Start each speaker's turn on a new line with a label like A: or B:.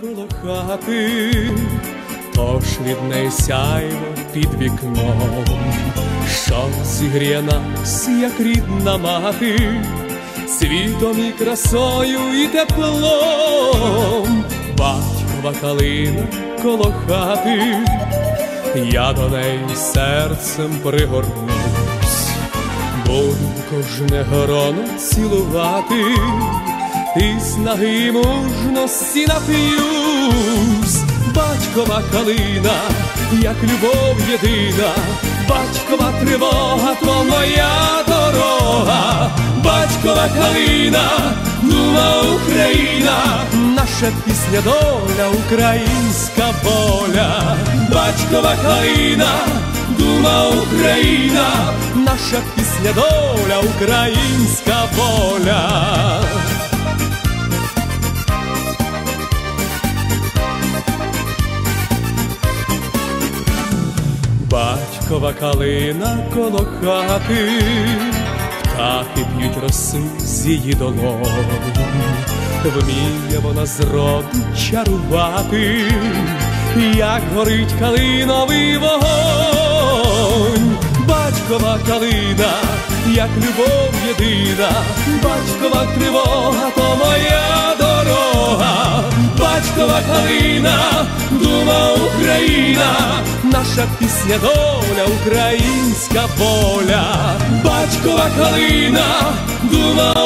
A: коло хати, тож від неї сяйво під вікном, що зігріє нас, як рідна мати, світом і красою і теплом, батькова калина коло хати, я до неї серцем пригорнусь, буду кожне гроно цілувати і снаги мужності нап'юсь, батькова калина, як любов єдина, батькова тривога, то моя дорога, батькова калина, дума Україна, наша пісня доля, українська воля, батькова калина, дума Україна, наша пісня доля, українська воля. Батькова калина коло хати, птахи п'ють росу з її долон, вміє вона зроду чарувати, як горить калиновий вогонь, батькова калина, як любов єдина, батькова тривога, то моя дорога, батькова калина, дума Україна, наша пісня доля, українська воля, батькова калина, дума.